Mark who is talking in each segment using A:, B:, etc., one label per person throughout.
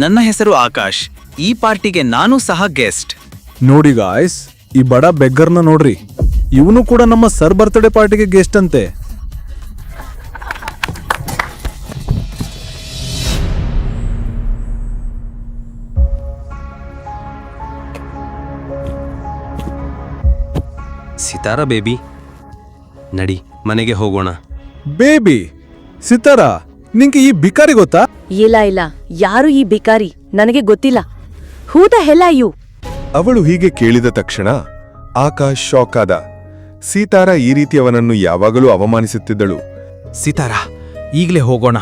A: ನನ್ನ ಹೆಸರು ಆಕಾಶ್. ಈ ಪಾರ್ಟಿಗೆ ನಾನು ಸಹ ಗೆಸ್ಟ್
B: ನೋಡಿ ಗಾಯ್ಸ್ ಈ ಬಡ ಬೆಗ್ಗರ್ನ ನೋಡ್ರಿ. ಇವನು ಕೂಡ ನಮ್ಮ ಸರ್ ಬರ್ತ್ಡೇ ಪಾರ್ಟಿಗೆ ಗೆಸ್ಟ್ ಅಂತೆ.
C: ಸಿತಾರ ಬೇಬಿ ನಡಿ ಮನೆಗೆ ಹೋಗೋಣ.
B: ಬೇಬಿ ಸಿತಾರ? ನಿಂಗೆ ಈ ಬಿಕಾರಿ ಗೊತ್ತಾ?
D: ಇಲ್ಲ ಇಲ್ಲ. ಯಾರು ಈ ಬಿಕಾರಿ ನನಗೆ ಗೊತ್ತಿಲ್ಲ. ಹೂತ ದ ಹೆಲ್ಲ ಯು
E: ಅವಳು ಹೀಗೆ ಕೇಳಿದ ತಕ್ಷಣ ಆಕಾಶ್ ಶಾಕ್ ಆದ. ಸೀತಾರ ಈ ರೀತಿಯವನನ್ನು ಯಾವಾಗಲೂ ಅವಮಾನಿಸುತ್ತಿದ್ದಳು.
F: ಸೀತಾರ ಈಗಲೇ ಹೋಗೋಣ.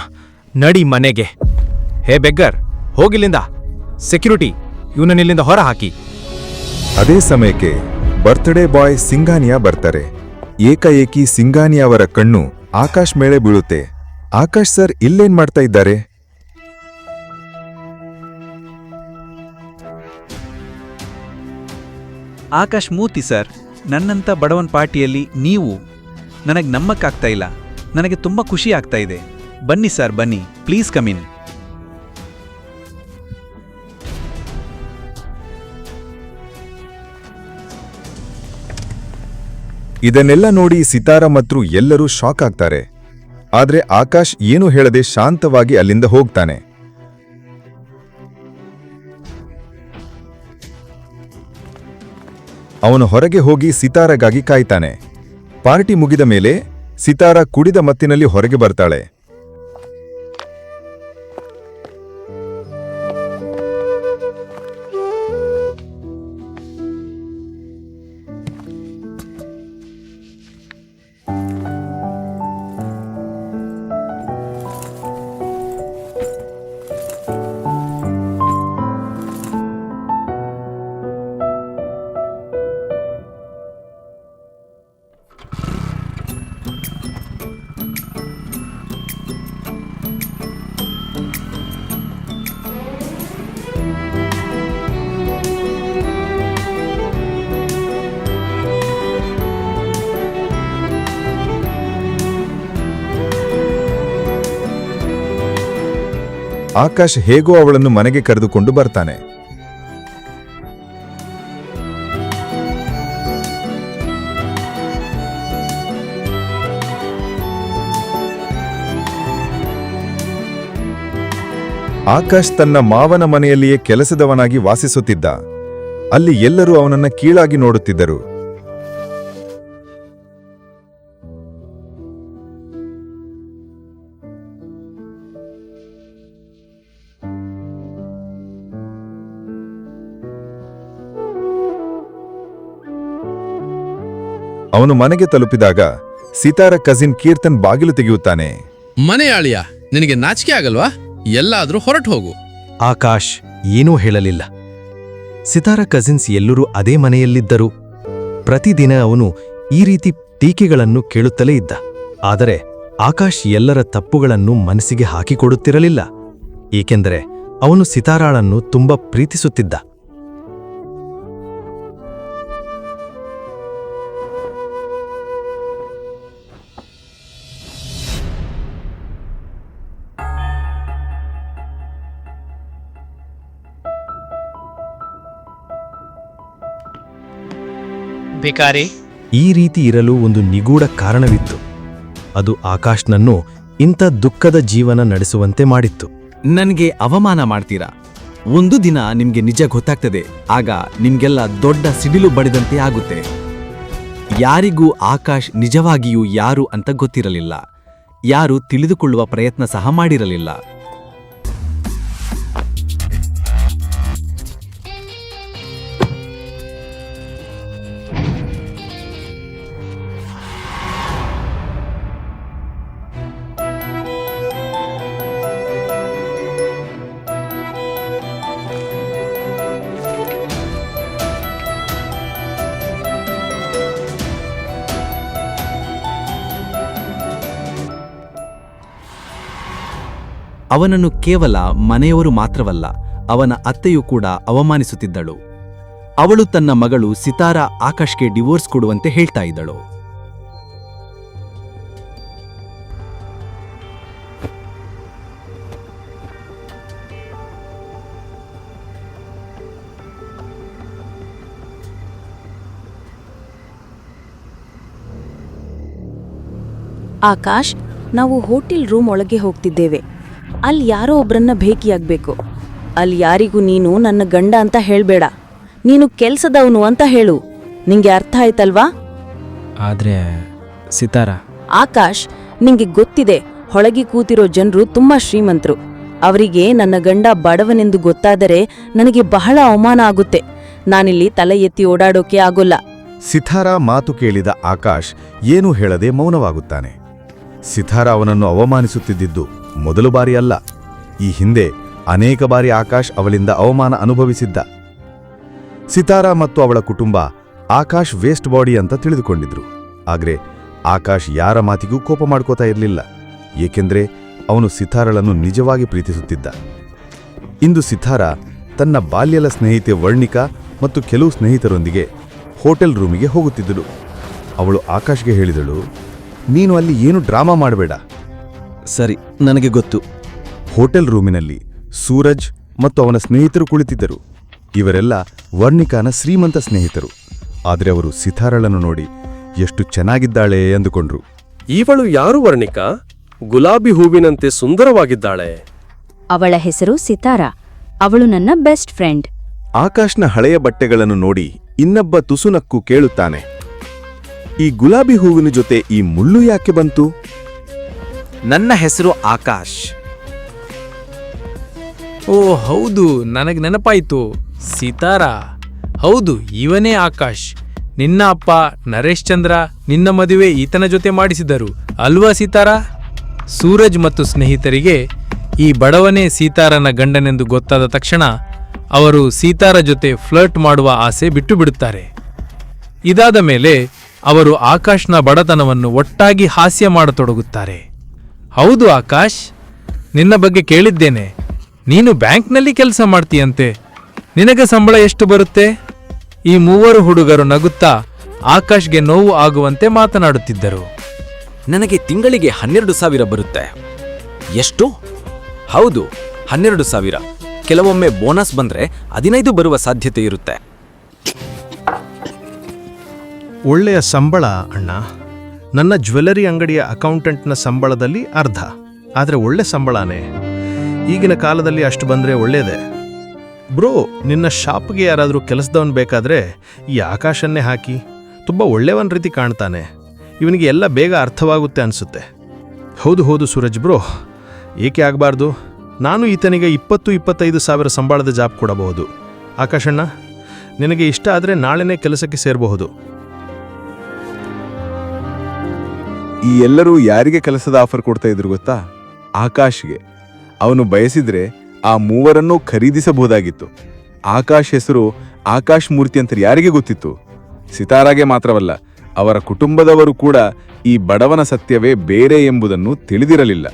F: ನಡಿ ಮನೆಗೆ. ಹೇ ಬೆಗ್ಗರ್ ಹೋಗಿಲ್ಲಿಂದ. ಸೆಕ್ಯೂರಿಟಿ ಇವನನ್ನಿಲ್ಲಿಂದ ಹೊರ ಹಾಕಿ.
E: ಅದೇ ಸಮಯಕ್ಕೆ ಬರ್ತ್ಡೇ ಬಾಯ್ ಸಿಂಗಾನಿಯಾ ಬರ್ತಾರೆ. ಏಕಾಏಕಿ ಸಿಂಗಾನಿಯಾ ಅವರ ಕಣ್ಣು ಆಕಾಶ್ ಮೇಲೆ ಬೀಳುತ್ತೆ. ಆಕಾಶ್ ಸರ್ ಇಲ್ಲೇನ್ ಮಾಡ್ತಾ ಇದ್ದಾರೆ?
G: ಆಕಾಶ್ ಮೂತಿ ಸರ್ ನನ್ನಂಥ ಬಡವನ್ ಪಾರ್ಟಿಯಲ್ಲಿ ನೀವು. ನನಗೆ ನಮ್ಮಕ್ಕಾಗ್ತಾ ಇಲ್ಲ ನನಗೆ ತುಂಬ ಖುಷಿ ಆಗ್ತಾ ಇದೆ. ಬನ್ನಿ ಸರ್ ಬನ್ನಿ ಪ್ಲೀಸ್ ಕಮಿನ್
E: ಇದನ್ನೆಲ್ಲ ನೋಡಿ ಸಿತಾರ ಮತ್ತು ಎಲ್ಲರೂ ಶಾಕ್ ಆಗ್ತಾರೆ. ಆದ್ರೆ ಆಕಾಶ್ ಏನು ಹೇಳದೆ ಶಾಂತವಾಗಿ ಅಲ್ಲಿಂದ ಹೋಗ್ತಾನೆ. ಅವನು ಹೊರಗೆ ಹೋಗಿ ಸಿತಾರಗಾಗಿ ಕಾಯ್ತಾನೆ. ಪಾರ್ಟಿ ಮುಗಿದ ಮೇಲೆ ಸಿತಾರ ಕುಡಿದ ಮತ್ತಿನಲ್ಲಿ ಹೊರಗೆ ಬರ್ತಾಳೆ. ಆಕಾಶ್ ಹೇಗೋ ಅವಳನ್ನು ಮನೆಗೆ ಕರೆದುಕೊಂಡು ಬರ್ತಾನೆ. ಆಕಾಶ್ ತನ್ನ ಮಾವನ ಮನೆಯಲ್ಲಿಯೇ ಕೆಲಸದವನಾಗಿ ವಾಸಿಸುತ್ತಿದ್ದ. ಅಲ್ಲಿ ಎಲ್ಲರೂ ಅವನನ್ನ ಕೀಳಾಗಿ ನೋಡುತ್ತಿದ್ದರು. ಅವನು ಮನೆಗೆ ತಲುಪಿದಾಗ ಸಿತಾರ ಕಸಿನ್ ಕೀರ್ತನ್ ಬಾಗಿಲು ತೆಗೆಯುತ್ತಾನೆ.
H: ಮನೆಯಾಳಿಯ ನಿನಗೆ ನಾಚಿಕೆ ಆಗಲ್ವಾ? ಎಲ್ಲಾದ್ರೂ ಹೊರಟು ಹೋಗು.
F: ಆಕಾಶ್ ಏನೂ ಹೇಳಲಿಲ್ಲ. ಸಿತಾರ ಕಸಿನ್ಸ್ ಎಲ್ಲರೂ ಅದೇ ಮನೆಯಲ್ಲಿದ್ದರು. ಪ್ರತಿದಿನ ಅವನು ಈ ರೀತಿ ಟೀಕೆಗಳನ್ನು ಕೇಳುತ್ತಲೇ ಇದ್ದ. ಆದರೆ ಆಕಾಶ್ ಎಲ್ಲರ ತಪ್ಪುಗಳನ್ನು ಮನಸ್ಸಿಗೆ ಹಾಕಿಕೊಡುತ್ತಿರಲಿಲ್ಲ. ಏಕೆಂದರೆ ಅವನು ಸಿತಾರಾಳನ್ನು ತುಂಬ ಪ್ರೀತಿಸುತ್ತಿದ್ದ.
A: ಭಿಕಾರಿ.
F: ಈ ರೀತಿ ಇರಲು ಒಂದು ನಿಗೂಢ ಕಾರಣವಿತ್ತು. ಅದು ಆಕಾಶ್ನನ್ನು ಇಂಥ ದುಃಖದ ಜೀವನ ನಡೆಸುವಂತೆ ಮಾಡಿತ್ತು.
I: ನನಗೆ ಅವಮಾನ ಮಾಡ್ತೀರಾ? ಒಂದು ದಿನ ನಿಮ್ಗೆ ನಿಜ ಗೊತ್ತಾಗ್ತದೆ. ಆಗ ನಿಮ್ಗೆಲ್ಲ ದೊಡ್ಡ ಸಿಡಿಲು ಬಡಿದಂತೆ ಆಗುತ್ತೆ. ಯಾರಿಗೂ ಆಕಾಶ್ ನಿಜವಾಗಿಯೂ ಯಾರು ಅಂತ ಗೊತ್ತಿರಲಿಲ್ಲ. ಯಾರು ತಿಳಿದುಕೊಳ್ಳುವ ಪ್ರಯತ್ನ ಸಹ ಮಾಡಿರಲಿಲ್ಲ. ಅವನನ್ನು ಕೇವಲ ಮನೆಯವರು ಮಾತ್ರವಲ್ಲ, ಅವನ ಅತ್ತೆಯೂ ಕೂಡ ಅವಮಾನಿಸುತ್ತಿದ್ದಳು. ಅವಳು ತನ್ನ ಮಗಳು ಸಿತಾರಾ ಆಕಾಶ್ಗೆ ಡಿವೋರ್ಸ್ ಕೊಡುವಂತೆ ಹೇಳ್ತಾ ಇದ್ದಳು.
D: ಆಕಾಶ್, ನಾವು ಹೋಟೆಲ್ ರೂಮ್ ಒಳಗೆ ಹೋಗ್ತಿದ್ದೇವೆ. ಅಲ್ಲಿ ಯಾರೋ ಒಬ್ಬರನ್ನ ಭೇಟಿಯಾಗಬೇಕು. ಅಲ್ಲಿ ಯಾರಿಗೂ ನೀನು ನನ್ನ ಗಂಡ ಅಂತ ಹೇಳಬೇಡ. ನೀನು ಕೆಲ್ಸದವನು ಅಂತ ಹೇಳು. ನಿಂಗೆ ಅರ್ಥ ಆಯ್ತಲ್ವಾ?
J: ಆದ್ರೆ ಸಿತಾರ?
D: ಆಕಾಶ್ ನಿಂಗೆ ಗೊತ್ತಿದೆ ಹೊಳಗಿ ಕೂತಿರೋ ಜನರು ತುಂಬಾ ಶ್ರೀಮಂತರು. ಅವರಿಗೆ ನನ್ನ ಗಂಡ ಬಡವನೆಂದು ಗೊತ್ತಾದರೆ ನನಗೆ ಬಹಳ ಅವಮಾನ ಆಗುತ್ತೆ. ನಾನಿಲ್ಲಿ ತಲೆ ಎತ್ತಿ ಓಡಾಡೋಕೆ ಆಗೋಲ್ಲ.
E: ಸಿತಾರ ಮಾತು ಕೇಳಿದ ಆಕಾಶ್ ಏನೂ ಹೇಳದೆ ಮೌನವಾಗುತ್ತಾನೆ. ಸಿತಾರ ಅವನನ್ನು ಅವಮಾನಿಸುತ್ತಿದ್ದಿದ್ದು ಮೊದಲು ಬಾರಿ ಅಲ್ಲ ಈ ಹಿಂದೆ ಅನೇಕ ಬಾರಿ ಆಕಾಶ್ ಅವಳಿಂದ ಅವಮಾನ ಅನುಭವಿಸಿದ್ದ. ಸಿತಾರ ಮತ್ತು ಅವಳ ಕುಟುಂಬ ಆಕಾಶ್ ವೇಸ್ಟ್ ಬಾಡಿ ಅಂತ ತಿಳಿದುಕೊಂಡಿದ್ರು. ಆದರೆ ಆಕಾಶ್ ಯಾರ ಮಾತಿಗೂ ಕೋಪ ಮಾಡ್ಕೋತಾ ಇರಲಿಲ್ಲ. ಏಕೆಂದರೆ ಅವನು ಸಿತಾರಳನ್ನು ನಿಜವಾಗಿ ಪ್ರೀತಿಸುತ್ತಿದ್ದ. ಇಂದು ಸಿತಾರ ತನ್ನ ಬಾಲ್ಯದ ಸ್ನೇಹಿತೆ ವರ್ಣಿಕಾ ಮತ್ತು ಕೆಲವು ಸ್ನೇಹಿತರೊಂದಿಗೆ ಹೋಟೆಲ್ ರೂಮಿಗೆ ಹೋಗುತ್ತಿದ್ದಳು. ಅವಳು ಆಕಾಶ್ಗೆ ಹೇಳಿದಳು ನೀನು ಅಲ್ಲಿ ಏನು ಡ್ರಾಮಾ ಮಾಡಬೇಡ?
I: ಸರಿ ನನಗೆ ಗೊತ್ತು.
E: ಹೋಟೆಲ್ ರೂಮಿನಲ್ಲಿ ಸೂರಜ್ ಮತ್ತು ಅವನ ಸ್ನೇಹಿತರು ಕುಳಿತಿದ್ದರು. ಇವರೆಲ್ಲ ವರ್ಣಿಕಾನ ಶ್ರೀಮಂತ ಸ್ನೇಹಿತರು. ಆದರೆ ಅವರು ಸಿತಾರಳನ್ನು ನೋಡಿ ಎಷ್ಟು ಚೆನ್ನಾಗಿದ್ದಾಳೆ ಎಂದುಕೊಂಡ್ರು
K: ಇವಳು ಯಾರು ವರ್ಣಿಕಾ? ಗುಲಾಬಿ ಹೂವಿನಂತೆ ಸುಂದರವಾಗಿದ್ದಾಳೆ.
L: ಅವಳ ಹೆಸರು ಸಿತಾರಾ. ಅವಳು ನನ್ನ ಬೆಸ್ಟ್ ಫ್ರೆಂಡ್.
E: ಆಕಾಶ್ನ ಹಳೆಯ ಬಟ್ಟೆಗಳನ್ನು ನೋಡಿ ಇನ್ನೊಬ್ಬ ತುಸುನಕ್ಕು ಕೇಳುತ್ತಾನೆ. ಈ ಗುಲಾಬಿ ಹೂವಿನ ಜೊತೆ ಈ ಮುಳ್ಳು ಯಾಕೆ ಬಂತು?
A: ನನ್ನ ಹೆಸರು ಆಕಾಶ್.
J: ಓ ಹೌದು ನನಗೆ ನೆನಪಾಯ್ತು. ಸೀತಾರ. ಹೌದು ಇವನೇ ಆಕಾಶ್. ನಿನ್ನ ಅಪ್ಪ ನರೇಶ್ ಚಂದ್ರ ನಿನ್ನ ಮದುವೆ ಈತನ ಜೊತೆ ಮಾಡಿಸಿದರು ಅಲ್ವಾ ಸೀತಾರ? ಸೂರಜ್ ಮತ್ತು ಸ್ನೇಹಿತರಿಗೆ ಈ ಬಡವನೇ ಸೀತಾರನ ಗಂಡನೆಂದು ಗೊತ್ತಾದ ತಕ್ಷಣ ಅವರು ಸೀತಾರ ಜೊತೆ ಫ್ಲರ್ಟ್ ಮಾಡುವ ಆಸೆ ಬಿಟ್ಟು ಬಿಡುತ್ತಾರೆ. ಇದಾದ ಮೇಲೆ ಅವರು ಆಕಾಶ್ನ ಬಡತನವನ್ನು ಒಟ್ಟಾಗಿ ಹಾಸ್ಯ ಮಾಡತೊಡಗುತ್ತಾರೆ. ಹೌದು ಆಕಾಶ್, ನಿನ್ನ ಬಗ್ಗೆ ಕೇಳಿದ್ದೇನೆ. ನೀನು ಬ್ಯಾಂಕ್ನಲ್ಲಿ ಕೆಲಸ ಮಾಡ್ತೀಯಂತೆ. ನಿನಗೆ ಸಂಬಳ ಎಷ್ಟು ಬರುತ್ತೆ? ಈ ಮೂವರು ಹುಡುಗರು ನಗುತ್ತಾ ಆಕಾಶ್ಗೆ ನೋವು ಆಗುವಂತೆ ಮಾತನಾಡುತ್ತಿದ್ದರು.
I: ನನಗೆ ತಿಂಗಳಿಗೆ ಹನ್ನೆರಡು ಸಾವಿರ ಬರುತ್ತೆ. ಎಷ್ಟು? ಹೌದು, ಹನ್ನೆರಡು ಸಾವಿರ. ಕೆಲವೊಮ್ಮೆ ಬೋನಸ್ ಬಂದ್ರೆ ಹದಿನೈದು ಬರುವ ಸಾಧ್ಯತೆ ಇರುತ್ತೆ.
F: ಒಳ್ಳೆಯ ಸಂಬಳ, ಅಣ್ಣ. ನನ್ನ ಜ್ಯುವೆಲರಿ ಅಂಗಡಿಯ ಅಕೌಂಟೆಂಟ್ನ ಸಂಬಳದಲ್ಲಿ ಅರ್ಧ. ಆದರೆ ಒಳ್ಳೆ ಸಂಬಳನೇ. ಈಗಿನ ಕಾಲದಲ್ಲಿ ಅಷ್ಟು ಬಂದರೆ ಒಳ್ಳೆಯದೇ ಬ್ರೋ, ನಿನ್ನ ಶಾಪ್ಗೆ ಯಾರಾದರೂ ಕೆಲಸದವನು ಬೇಕಾದರೆ ಈ ಆಕಾಶನ್ನೇ ಹಾಕಿ. ತುಂಬ ಒಳ್ಳೆಯವನ ರೀತಿ ಕಾಣ್ತಾನೆ. ಇವನಿಗೆ ಎಲ್ಲ ಬೇಗ ಅರ್ಥವಾಗುತ್ತೆ ಅನಿಸುತ್ತೆ. ಹೌದು ಹೌದು ಸೂರಜ್ ಬ್ರೋ. ಏಕೆ ಆಗಬಾರ್ದು? ನಾನು ಈತನಿಗೆ ಇಪ್ಪತ್ತು, ಇಪ್ಪತ್ತೈದು ಸಾವಿರ ಸಂಬಳದ ಜಾಬ್ ಕೊಡಬಹುದು. ಆಕಾಶಣ್ಣ, ನಿನಗೆ ಇಷ್ಟ ಆದರೆ ನಾಳೆನೇ ಕೆಲಸಕ್ಕೆ ಸೇರಬಹುದು.
E: ಈ ಎಲ್ಲರೂ ಯಾರಿಗೆ ಕೆಲಸದ ಆಫರ್ ಕೊಡ್ತಾ ಇದ್ರು ಗೊತ್ತಾ? ಆಕಾಶ್ಗೆ. ಅವನು ಬಯಸಿದ್ರೆ ಆ ಮೂವರನ್ನು ಖರೀದಿಸಬಹುದಾಗಿತ್ತು. ಆಕಾಶ್ ಹೆಸರು ಆಕಾಶ್ ಮೂರ್ತಿ ಅಂತ ಯಾರಿಗೆ ಗೊತ್ತಿತ್ತು? ಸಿತಾರಾಗೆ ಮಾತ್ರವಲ್ಲ, ಅವರ ಕುಟುಂಬದವರು ಕೂಡ ಈ ಬಡವನ ಸತ್ಯವೇ ಬೇರೆ ಎಂಬುದನ್ನು ತಿಳಿದಿರಲಿಲ್ಲ.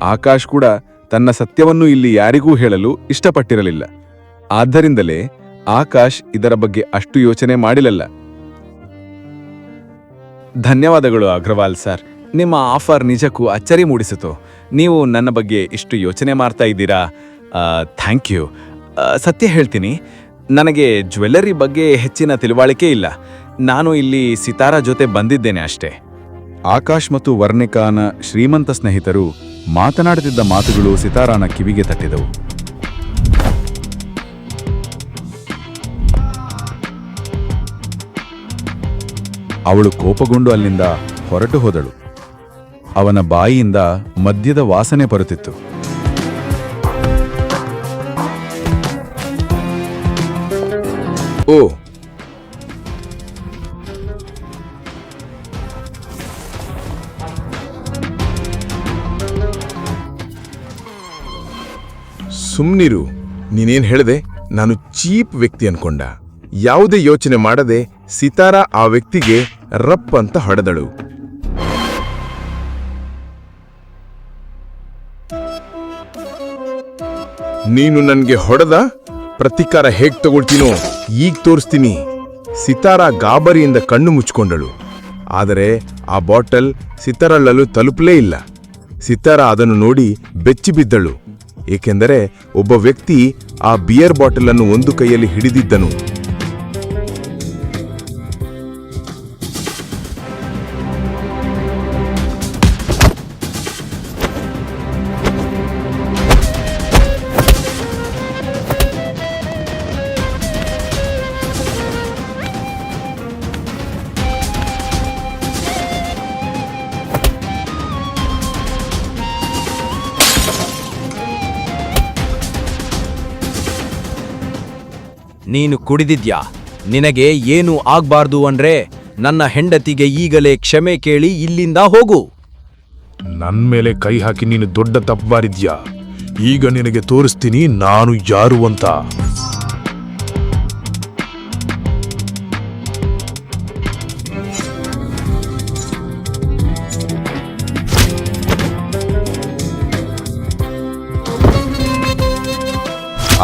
E: ಆಕಾಶ್ ಕೂಡ ತನ್ನ ಸತ್ಯವನ್ನು ಇಲ್ಲಿ ಯಾರಿಗೂ ಹೇಳಲು ಇಷ್ಟಪಟ್ಟಿರಲಿಲ್ಲ. ಆದ್ದರಿಂದಲೇ ಆಕಾಶ್ ಇದರ ಬಗ್ಗೆ ಅಷ್ಟು ಯೋಚನೆ ಮಾಡಿರಲಿಲ್ಲ ಧನ್ಯವಾದಗಳು ಅಗ್ರವಾಲ್ ಸರ್. ನಿಮ್ಮ ಆಫರ್ ನಿಜಕ್ಕೂ ಅಚ್ಚರಿ ಮೂಡಿಸಿತು. ನೀವು ನನ್ನ ಬಗ್ಗೆ ಇಷ್ಟು ಯೋಚನೆ ಮಾಡ್ತಾ ಇದ್ದೀರಾ? Thank you. ಸತ್ಯ ಹೇಳ್ತೀನಿ. ನನಗೆ ಜ್ಯುವೆಲ್ಲರಿ ಬಗ್ಗೆ ಹೆಚ್ಚಿನ ತಿಳುವಳಿಕೆ ಇಲ್ಲ. ನಾನು ಇಲ್ಲಿ ಸಿತಾರ ಜೊತೆ ಬಂದಿದ್ದೇನೆ ಅಷ್ಟೇ. ಆಕಾಶ್ ಮತ್ತು ವರ್ಣಿಕಾನ ಶ್ರೀಮಂತ ಸ್ನೇಹಿತರು ಮಾತನಾಡುತ್ತಿದ್ದ ಮಾತುಗಳು ಸಿತಾರಾನ ಕಿವಿಗೆ ತಟ್ಟಿದವು. ಅವಳು ಕೋಪಗೊಂಡು ಅಲ್ಲಿಂದ ಹೊರಟು ಹೋದಳು. ಅವನ ಬಾಯಿಯಿಂದ ಮದ್ಯದ ವಾಸನೆ ಬರುತ್ತಿತ್ತು. ಓ.
M: ಸುಮ್ನಿರು, ನೀನೇನ್ ಹೇಳಿದೆ? ನಾನು ಚೀಪ್ ವ್ಯಕ್ತಿ ಅನ್ಕೊಂಡ. ಯಾವುದೇ ಯೋಚನೆ ಮಾಡದೆ ಸಿತಾರಾ ಆ ವ್ಯಕ್ತಿಗೆ ರಪ್ ಅಂತ ಹೊಡೆದಳು. ನೀನು ನನಗೆ ಹೊಡೆದ? ಪ್ರತಿಕಾರ ಹೇಗ್ ತಗೊಳ್ತೀನೋ ಈಗ ತೋರಿಸ್ತೀನಿ. ಸಿತಾರಾ ಗಾಬರಿಯಿಂದ ಕಣ್ಣು ಮುಚ್ಚಿಕೊಂಡಳು. ಆದರೆ ಆ ಬಾಟಲ್ ಸಿತಾರಳ್ಳಲು ತಲುಪಲೇ ಇಲ್ಲ. ಸಿತಾರಾ ಅದನ್ನು ನೋಡಿ ಬೆಚ್ಚಿಬಿದ್ದಳು ಏಕೆಂದರೆ ಒಬ್ಬ ವ್ಯಕ್ತಿ ಆ ಬಿಯರ್ ಬಾಟಲನ್ನು ಒಂದು ಕೈಯಲ್ಲಿ ಹಿಡಿದಿದ್ದನು.
I: ನೀನು ಕುಡಿದಿದ್ಯಾ? ನಿನಗೆ ಏನು ಆಗ್ಬಾರ್ದು ಅಂದ್ರೆ ನನ್ನ ಹೆಂಡತಿಗೆ ಈಗಲೇ ಕ್ಷಮೆ ಕೇಳಿ ಇಲ್ಲಿಂದ ಹೋಗು.
M: ನನ್ ಮೇಲೆ ಕೈ ಹಾಕಿ ನೀನು ದೊಡ್ಡ ತಪ್ಪು ಬಾರಿದ್ಯಾ ಈಗ ನಿನಗೆ ತೋರಿಸ್ತೀನಿ ನಾನು ಯಾರು ಅಂತ.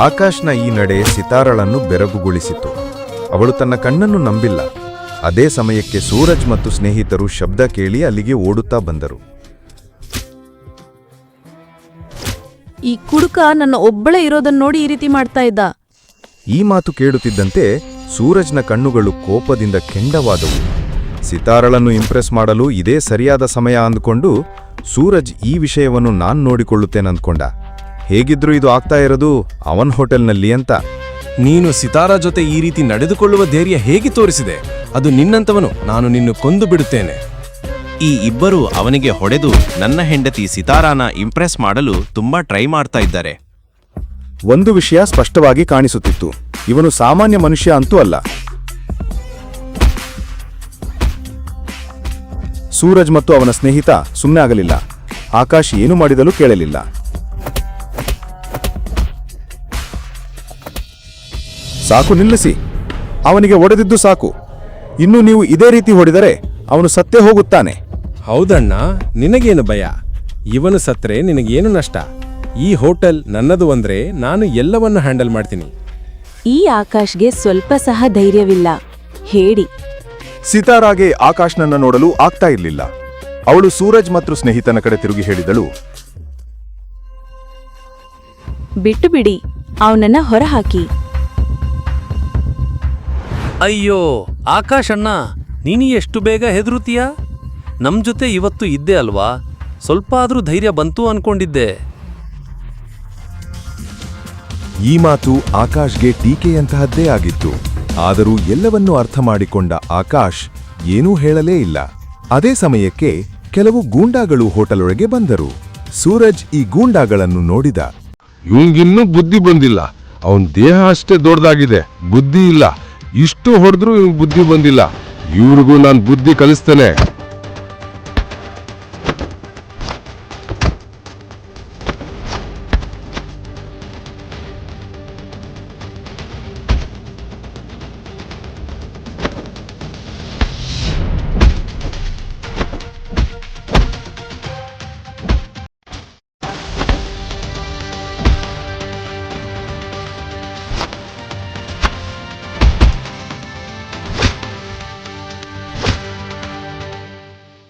E: ಆಕಾಶ್ನ ಈ ನಡೆ ಸಿತಾರಳನ್ನು ಬೆರಗುಗೊಳಿಸಿತು. ಅವಳು ತನ್ನ ಕಣ್ಣನ್ನು ನಂಬಿಲ್ಲ. ಅದೇ ಸಮಯಕ್ಕೆ ಸೂರಜ್ ಮತ್ತು ಸ್ನೇಹಿತರು ಶಬ್ದ ಕೇಳಿ ಅಲ್ಲಿಗೆ ಓಡುತ್ತಾ ಬಂದರು.
D: ಈ ಕುಡುಕ ನನ್ನ ಒಬ್ಬಳೇ ಇರೋದನ್ನ ನೋಡಿ ಈ ರೀತಿ ಮಾಡ್ತಾ ಇದ್ದ.
E: ಈ ಮಾತು ಕೇಳುತ್ತಿದ್ದಂತೆ ಸೂರಜ್ನ ಕಣ್ಣುಗಳು ಕೋಪದಿಂದ ಕೆಂಡವಾದವು. ಸಿತಾರಳನ್ನು ಇಂಪ್ರೆಸ್ ಮಾಡಲು ಇದೇ ಸರಿಯಾದ ಸಮಯ ಅಂದ್ಕೊಂಡು ಸೂರಜ್ ಈ ವಿಷಯವನ್ನು ನಾನ್ ನೋಡಿಕೊಳ್ಳುತ್ತೇನಂದ್ಕೊಂಡ. ಹೇಗಿದ್ರೂ ಇದು ಆಗ್ತಾ ಇರೋದು ಅವನ್ ಹೋಟೆಲ್ನಲ್ಲಿ ಅಂತ.
K: ನೀನು ಸಿತಾರ ಜೊತೆ ಈ ರೀತಿ ನಡೆದುಕೊಳ್ಳುವ ಧೈರ್ಯ ಹೇಗೆ ತೋರಿಸಿದೆ? ಅದು ನಿನ್ನಂತವನು ನಾನು ನಿನ್ನು ಕೊಂದು ಬಿಡುತ್ತೇನೆ. ಈ ಇಬ್ಬರು ಅವನಿಗೆ ಹೊಡೆದು ನನ್ನ ಹೆಂಡತಿ ಸಿತಾರಾನ ಇಂಪ್ರೆಸ್ ಮಾಡಲು ತುಂಬಾ ಟ್ರೈ ಮಾಡ್ತಾ ಇದ್ದಾರೆ.
N: ಒಂದು ವಿಷಯ ಸ್ಪಷ್ಟವಾಗಿ ಕಾಣಿಸುತ್ತಿತ್ತು. ಇವನು ಸಾಮಾನ್ಯ ಮನುಷ್ಯ ಅಂತೂ ಅಲ್ಲ. ಸೂರಜ್ ಮತ್ತು ಅವನ ಸ್ನೇಹಿತ ಸುಮ್ಮನೆ ಆಗಲಿಲ್ಲ. ಆಕಾಶ್ ಏನು ಮಾಡಿದಲು ಕೇಳಲಿಲ್ಲ. ಸಾಕು ನಿಲ್ಲಿಸಿ. ಅವನಿಗೆ ಒಡೆದಿದ್ದು ಸಾಕು. ಇನ್ನು ನೀವು ಇದೇ ರೀತಿ ಹೊಡೆದರೆ ಅವನು ಸತ್ತೇ ಹೋಗುತ್ತಾನೆ.
K: ಹೌದಣ್ಣ ನಿನಗೇನು ಭಯ? ಇವನು ಸತ್ರೆ ನಿನಗೇನು ನಷ್ಟ? ಈ ಹೋಟೆಲ್ ನನ್ನದು ಅಂದ್ರೆ ನಾನು ಎಲ್ಲವನ್ನ ಹ್ಯಾಂಡಲ್ ಮಾಡ್ತೀನಿ.
D: ಈ ಆಕಾಶ್ಗೆ ಸ್ವಲ್ಪ ಸಹ ಧೈರ್ಯವಿಲ್ಲ. ಹೇಳಿ.
N: ಸಿತಾರಾಗೆ ಆಕಾಶ್ನನ್ನ ನೋಡಲು ಆಗ್ತಾ ಇರಲಿಲ್ಲ. ಅವಳು ಸೂರಜ್ ಮತ್ತು ಸ್ನೇಹಿತನ ಕಡೆ ತಿರುಗಿ ಹೇಳಿದಳು
D: ಬಿಟ್ಟು ಬಿಡಿ. ಅವನನ್ನ ಹೊರಹಾಕಿ.
O: ಅಯ್ಯೋ ಆಕಾಶ್ ಅಣ್ಣ ನೀನು ಎಷ್ಟು ಬೇಗ ಹೆದರುತ್ತೀಯ? ನಮ್ಮ ಜೊತೆ ಇವತ್ತು ಇದ್ದೆ ಅಲ್ವಾ? ಸ್ವಲ್ಪ ಆದರೂ ಧೈರ್ಯ ಬಂತು ಅನ್ಕೊಂಡಿದ್ದೆ.
E: ಈ ಮಾತು ಆಕಾಶ್ಗೆ ಟೀಕೆಯಂತಹದ್ದೇ ಆಗಿತ್ತು. ಆದರೂ ಎಲ್ಲವನ್ನೂ ಅರ್ಥ ಮಾಡಿಕೊಂಡ ಆಕಾಶ್ ಏನೂ ಹೇಳಲೇ ಇಲ್ಲ. ಅದೇ ಸಮಯಕ್ಕೆ ಕೆಲವು ಗೂಂಡಾಗಳು ಹೋಟೆಲೊಳಗೆ ಬಂದರು. ಸೂರಜ್ ಈ ಗೂಂಡಾಗಳನ್ನು ನೋಡಿದ.
M: ಇವಂಗಿನ್ನೂ ಬುದ್ಧಿ ಬಂದಿಲ್ಲ. ಅವನ್ ದೇಹ ಅಷ್ಟೇ ದೊಡ್ಡದಾಗಿದೆ. ಬುದ್ಧಿ ಇಲ್ಲ. ಇಷ್ಟು ಹೊಡೆದ್ರೂ ಇವ್ ಬುದ್ಧಿ ಬಂದಿಲ್ಲ. ಇವ್ರಿಗೂ ನಾನು ಬುದ್ಧಿ ಕಲಿಸ್ತೇನೆ.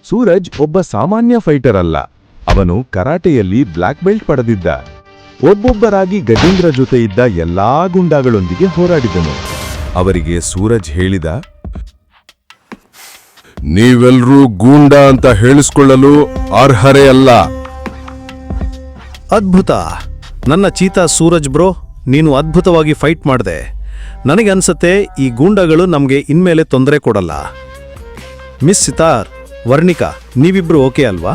E: ಸೂರಜ್ ಒಬ್ಬ ಸಾಮಾನ್ಯ ಫೈಟರ್ ಅಲ್ಲ. ಅವನು ಕರಾಟೆಯಲ್ಲಿ ಬ್ಲ್ಯಾಕ್ ಬೆಲ್ಟ್ ಪಡೆದಿದ್ದ. ಒಬ್ಬೊಬ್ಬರಾಗಿ ಗಜೇಂದ್ರ ಜೊತೆ ಇದ್ದ ಎಲ್ಲಾ ಗುಂಡಾಗಳೊಂದಿಗೆ ಹೋರಾಡಿದನು. ಅವರಿಗೆ ಸೂರಜ್ ಹೇಳಿದ
M: ನೀವೆಲ್ಲರೂ ಗೂಂಡಾ ಅಂತ ಹೇಳಿಸ್ಕೊಳ್ಳಲು ಅರ್ಹರೇ ಅಲ್ಲ.
F: ಅದ್ಭುತ. ನನ್ನ ಚೀತಾ ಸೂರಜ್ ಬ್ರೋ ನೀನು ಅದ್ಭುತವಾಗಿ ಫೈಟ್ ಮಾಡಿದೆ. ನನಗೆ ಅನ್ಸತ್ತೆ ಈ ಗೂಂಡಗಳು ನಮಗೆ ಇನ್ಮೇಲೆ ತೊಂದರೆ ಕೊಡಲ್ಲ. ಮಿಸ್ ಸಿತಾರ್ ವರ್ಣಿಕಾ, ನೀವಿಬ್ರು ಓಕೆ ಅಲ್ವಾ?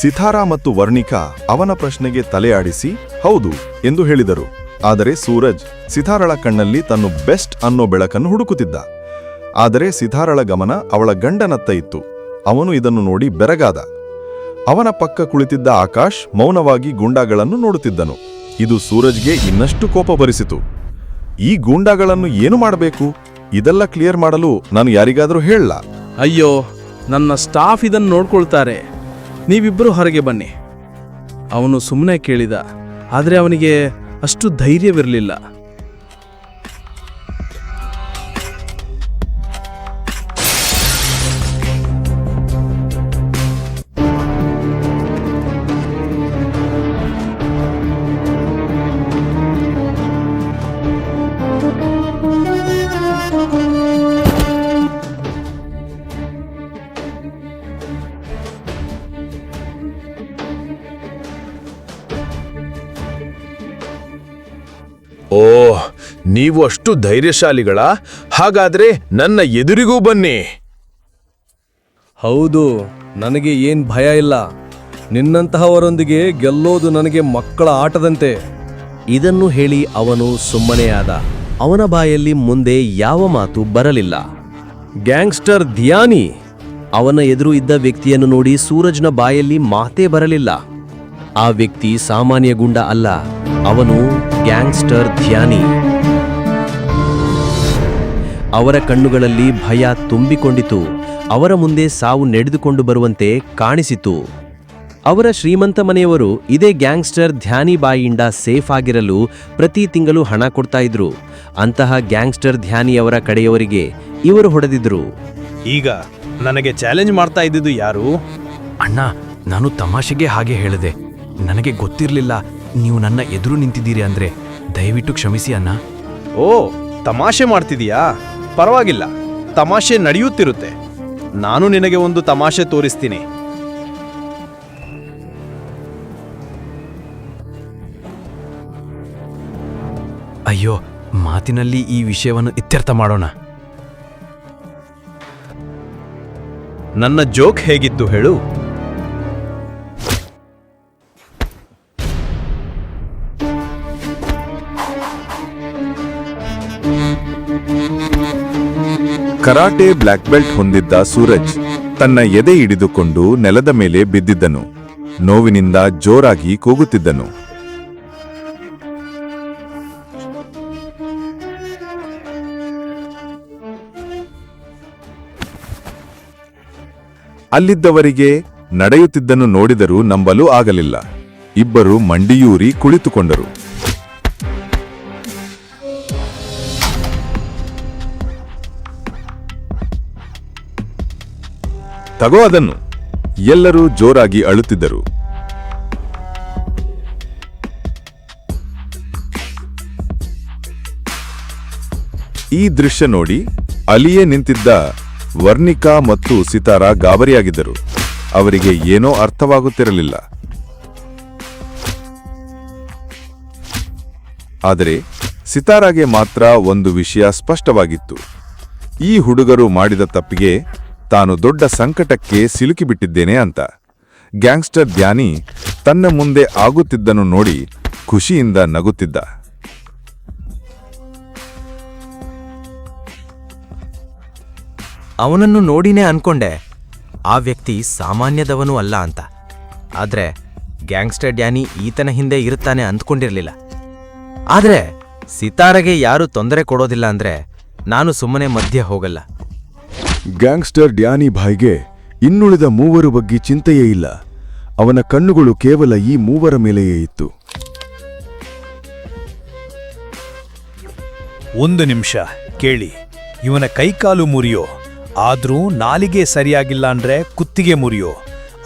N: ಸಿತಾರಾ ಮತ್ತು ವರ್ಣಿಕಾ ಅವನ ಪ್ರಶ್ನೆಗೆ ತಲೆ ಆಡಿಸಿ ಹೌದು ಎಂದು ಹೇಳಿದರು. ಆದರೆ ಸೂರಜ್ ಸಿತಾರಳ ಕಣ್ಣಲ್ಲಿ ತನ್ನ ಬೆಸ್ಟ್ ಅನ್ನೋ ಬೆಳಕನ್ನು ಹುಡುಕುತ್ತಿದ್ದ. ಆದರೆ ಸಿತಾರಳ ಗಮನ ಅವಳ ಗಂಡನತ್ತ ಇತ್ತು. ಅವನು ಇದನ್ನು ನೋಡಿ ಬೆರಗಾದ. ಅವನ ಪಕ್ಕ ಕುಳಿತಿದ್ದ ಆಕಾಶ್ ಮೌನವಾಗಿ ಗೂಂಡಾಗಳನ್ನು ನೋಡುತ್ತಿದ್ದನು. ಇದು ಸೂರಜ್ಗೆ ಇನ್ನಷ್ಟು ಕೋಪ ಬರಿಸಿತು. ಈ ಗೂಂಡಾಗಳನ್ನು ಏನು ಮಾಡಬೇಕು? ಇದೆಲ್ಲ ಕ್ಲಿಯರ್ ಮಾಡಲು ನಾನು ಯಾರಿಗಾದರೂ ಹೇಳಲ್ಲ
O: ಅಯ್ಯೋ, ನನ್ನ ಸ್ಟಾಫ್ ಇದನ್ನು ನೋಡ್ಕೊಳ್ತಾರೆ. ನೀವಿಬ್ಬರು ಹೊರಗೆ ಬನ್ನಿ. ಅವನು ಸುಮ್ಮನೆ ಕೇಳಿದ, ಆದರೆ ಅವನಿಗೆ ಅಷ್ಟು ಧೈರ್ಯವಿರಲಿಲ್ಲ.
M: ನೀವು ಅಷ್ಟು ಧೈರ್ಯಶಾಲಿಗಳ? ಹಾಗಾದ್ರೆ ನನ್ನ ಎದುರಿಗೂ ಬನ್ನಿ.
K: ಹೌದು, ನನಗೆ ಏನ್ ಭಯ ಇಲ್ಲ. ನಿನ್ನಂತಹವರೊಂದಿಗೆ ಗೆಲ್ಲೋದು ನನಗೆ ಮಕ್ಕಳ ಆಟದಂತೆ.
C: ಇದನ್ನು ಹೇಳಿ ಅವನು ಸುಮ್ಮನೆಯಾದ ಅವನ ಬಾಯಲ್ಲಿ ಮುಂದೆ ಯಾವ ಮಾತು ಬರಲಿಲ್ಲ. ಗ್ಯಾಂಗ್ಸ್ಟರ್ ಧ್ಯಾನಿ! ಅವನ ಎದುರು ಇದ್ದ ವ್ಯಕ್ತಿಯನ್ನು ನೋಡಿ ಸೂರಜ್ನ ಬಾಯಲ್ಲಿ ಮಾತೇ ಬರಲಿಲ್ಲ. ಆ ವ್ಯಕ್ತಿ ಸಾಮಾನ್ಯ ಗುಂಡ ಅಲ್ಲ. ಅವನು ಗ್ಯಾಂಗ್ಸ್ಟರ್ ಧ್ಯಾನಿ. ಅವರ ಕಣ್ಣುಗಳಲ್ಲಿ ಭಯ ತುಂಬಿಕೊಂಡಿತು. ಅವರ ಮುಂದೆ ಸಾವು ನಡೆದುಕೊಂಡು ಬರುವಂತೆ ಕಾಣಿಸಿತು. ಅವರ ಶ್ರೀಮಂತ ಮನೆಯವರು ಇದೇ ಗ್ಯಾಂಗ್ಸ್ಟರ್ ಧ್ಯಾನಿ ಬಾಯಿಯಿಂದ ಸೇಫ್ ಆಗಿರಲು ಪ್ರತಿ ತಿಂಗಳು ಹಣ ಕೊಡ್ತಾ ಇದ್ರು. ಅಂತಹ ಗ್ಯಾಂಗ್ಸ್ಟರ್ ಧ್ಯಾನಿಯವರ ಕಡೆಯವರಿಗೆ ಇವರು ಹೊಡೆದಿದ್ರು.
B: ಈಗ ನನಗೆ ಚಾಲೆಂಜ್ ಮಾಡ್ತಾ ಇದ್ದಿದ್ದು ಯಾರು?
P: ಅಣ್ಣ ನಾನು ತಮಾಷೆಗೆ ಹಾಗೆ ಹೇಳಿದೆ. ನನಗೆ ಗೊತ್ತಿರಲಿಲ್ಲ ನೀವು ನನ್ನ ಎದುರು ನಿಂತಿದ್ದೀರಿ ಅಂದ್ರೆ. ದಯವಿಟ್ಟು ಕ್ಷಮಿಸಿ ಅಣ್ಣ.
B: ಓ ತಮಾಷೆ ಮಾಡ್ತಿದೀಯಾ ಪರವಾಗಿಲ್ಲ. ತಮಾಷೆ ನಡೆಯುತ್ತಿರುತ್ತೆ. ನಾನು ನಿನಗೆ ಒಂದು ತಮಾಷೆ ತೋರಿಸ್ತೀನಿ.
P: ಅಯ್ಯೋ, ಮಾತಿನಲ್ಲಿ ಈ ವಿಷಯವನ್ನು ಇತ್ಯರ್ಥ ಮಾಡೋಣ.
B: ನನ್ನ ಜೋಕ್ ಹೇಗಿತ್ತು ಹೇಳು.
E: ಕರಾಟೆ ಬ್ಲ್ಯಾಕ್ ಬೆಲ್ಟ್ ಹೊಂದಿದ್ದ ಸೂರಜ್ ತನ್ನ ಎದೆ ಹಿಡಿದುಕೊಂಡು ನೆಲದ ಮೇಲೆ ಬಿದ್ದಿದ್ದನು. ನೋವಿನಿಂದ ಜೋರಾಗಿ ಕೂಗುತ್ತಿದ್ದನು. ಅಲ್ಲಿದ್ದವರಿಗೆ ನಡೆಯುತ್ತಿದ್ದನ್ನು ನೋಡಿದರೂ ನಂಬಲು ಆಗಲಿಲ್ಲ. ಇಬ್ಬರು ಮಂಡಿಯೂರಿ ಕುಳಿತುಕೊಂಡರು. ತಗೋ ಅದನ್ನು. ಎಲ್ಲರೂ ಜೋರಾಗಿ ಅಳುತ್ತಿದ್ದರು. ಈ ದೃಶ್ಯ ನೋಡಿ ಅಲ್ಲಿಯೇ ನಿಂತಿದ್ದ ವರ್ಣಿಕಾ ಮತ್ತು ಸಿತಾರಾ ಗಾಬರಿಯಾಗಿದ್ದರು. ಅವರಿಗೆ ಏನೋ ಅರ್ಥವಾಗುತ್ತಿರಲಿಲ್ಲ. ಆದರೆ ಸಿತಾರಾಗೆ ಮಾತ್ರ ಒಂದು ವಿಷಯ ಸ್ಪಷ್ಟವಾಗಿತ್ತು. ಈ ಹುಡುಗರು ಮಾಡಿದ ತಪ್ಪಿಗೆ ತಾನು ದೊಡ್ಡ ಸಂಕಟಕ್ಕೆ ಸಿಲುಕಿಬಿಟ್ಟಿದ್ದೇನೆ ಅಂತ. ಗ್ಯಾಂಗ್ಸ್ಟರ್ ಧ್ಯಾನಿ ತನ್ನ ಮುಂದೆ ಆಗುತ್ತಿದ್ದನ್ನು ನೋಡಿ ಖುಷಿಯಿಂದ ನಗುತ್ತಿದ್ದ.
I: ಅವನನ್ನು ನೋಡಿನೇ ಅನ್ಕೊಂಡೆ, ಆ ವ್ಯಕ್ತಿ ಸಾಮಾನ್ಯದವನೂ ಅಲ್ಲ ಅಂತ. ಆದ್ರೆ ಗ್ಯಾಂಗ್ಸ್ಟರ್ ಡ್ಯಾನಿ ಈತನ ಹಿಂದೆ ಇರುತ್ತಾನೆ ಅಂದ್ಕೊಂಡಿರ್ಲಿಲ್ಲ. ಆದ್ರೆ ಸಿತಾರಗೆ ಯಾರು ತೊಂದರೆ ಕೊಡೋದಿಲ್ಲ ಅಂದ್ರೆ ನಾನು ಸುಮ್ಮನೆ ಮಧ್ಯೆ ಹೋಗಲ್ಲ.
E: ಗ್ಯಾಂಗ್ಸ್ಟರ್ ಡ್ಯಾನಿ ಭಾಯ್ಗೆ ಇನ್ನುಳಿದ ಮೂವರು ಬಗ್ಗೆ ಚಿಂತೆಯೇ ಇಲ್ಲ. ಅವನ ಕಣ್ಣುಗಳು ಕೇವಲ ಈ ಮೂವರ ಮೇಲೆಯೇ ಇತ್ತು.
B: ಒಂದು ನಿಮಿಷ ಕೇಳಿ. ಇವನ ಕೈಕಾಲು ಮುರಿಯೋ ಆದರೂ ನಾಲಿಗೆ ಸರಿಯಾಗಿಲ್ಲ ಅಂದ್ರೆ ಕುತ್ತಿಗೆ ಮುರಿಯೋ.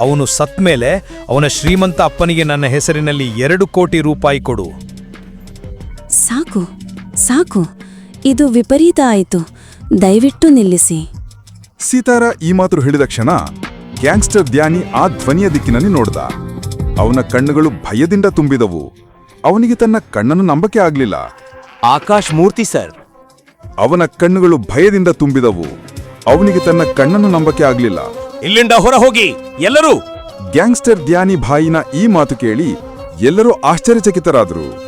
B: ಅವನು ಸತ್ ಮೇಲೆ ಅವನ ಶ್ರೀಮಂತ ಅಪ್ಪನಿಗೆ ನನ್ನ ಹೆಸರಿನಲ್ಲಿ ಎರಡು ಕೋಟಿ ರೂಪಾಯಿ ಕೊಡು.
D: ಸಾಕು ಸಾಕು. ಇದು ವಿಪರೀತ ಆಯಿತು. ದಯವಿಟ್ಟು ನಿಲ್ಲಿಸಿ.
E: ಸೀತಾರ ಈ ಮಾತು ಹೇಳಿದ ಕ್ಷಣ ಗ್ಯಾಂಗ್ಸ್ಟರ್ ಧ್ಯಾನಿ ಆ ಧ್ವನಿಯ ದಿಕ್ಕಿನಲ್ಲಿ ನೋಡ್ದ. ಅವನ ಕಣ್ಣುಗಳು ಭಯದಿಂದ ತುಂಬಿದವು. ಅವನಿಗೆ ತನ್ನ ಕಣ್ಣನ್ನು ನಂಬಕೆ ಆಗ್ಲಿಲ್ಲ.
I: ಆಕಾಶ್ ಮೂರ್ತಿ ಸರ್.
E: ಅವನ ಕಣ್ಣುಗಳು ಭಯದಿಂದ ತುಂಬಿದವು. ಅವನಿಗೆ ತನ್ನ ಕಣ್ಣನ್ನು ನಂಬಕೆ ಆಗ್ಲಿಲ್ಲ.
B: ಇಲ್ಲಿಂದ ಹೊರ ಹೋಗಿ ಎಲ್ಲರೂ!
E: ಗ್ಯಾಂಗ್ಸ್ಟರ್ ಧ್ಯಾನಿ ಭಾಯಿನ ಈ ಮಾತು ಕೇಳಿ ಎಲ್ಲರೂ ಆಶ್ಚರ್ಯಚಕಿತರಾದರು.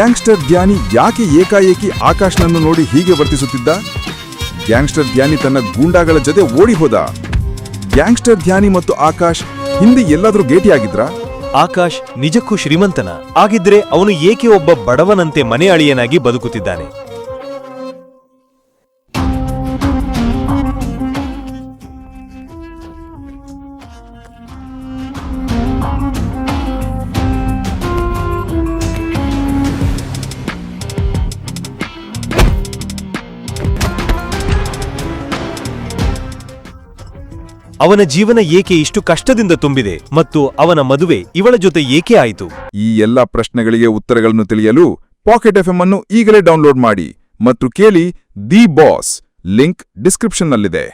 E: ಗ್ಯಾಂಗ್ಸ್ಟರ್ ಧ್ಯಾನಿ ಯಾಕೆ ಏಕಾಏಕಿ ಆಕಾಶ್ನನ್ನು ನೋಡಿ ಹೀಗೆ ವರ್ತಿಸುತ್ತಿದ್ದ? ಗ್ಯಾಂಗ್ಸ್ಟರ್ ಧ್ಯಾನಿ ತನ್ನ ಗೂಂಡಾಗಳ ಜೊತೆ ಓಡಿ ಹೋದ. ಗ್ಯಾಂಗ್ಸ್ಟರ್ ಧ್ಯಾನಿ ಮತ್ತು ಆಕಾಶ್ ಹಿಂದೆ ಎಲ್ಲಾದರೂ ಭೇಟಿಯಾಗಿದ್ರ
Q: ಆಕಾಶ್ ನಿಜಕ್ಕೂ ಶ್ರೀಮಂತನ. ಆಗಿದ್ರೆ ಅವನು ಏಕೆ ಒಬ್ಬ ಬಡವನಂತೆ ಮನೆ ಅಳಿಯನಾಗಿ ಬದುಕುತ್ತಿದ್ದಾನೆ? ಅವನ ಜೀವನ ಏಕೆ ಇಷ್ಟು ಕಷ್ಟದಿಂದ ತುಂಬಿದೆ ಮತ್ತು ಅವನ ಮದುವೆ ಇವಳ ಜೊತೆ ಏಕೆ ಆಯಿತು?
E: ಈ ಎಲ್ಲಾ ಪ್ರಶ್ನೆಗಳಿಗೆ ಉತ್ತರಗಳನ್ನು ತಿಳಿಯಲು ಪಾಕೆಟ್ ಎಫ್ಎಂ ಅನ್ನು ಈಗಲೇ ಡೌನ್ಲೋಡ್ ಮಾಡಿ ಮತ್ತು ಕೇಳಿ ದಿ ಬಾಸ್ ಲಿಂಕ್ ಡಿಸ್ಕ್ರಿಪ್ಷನ್ನಲ್ಲಿದೆ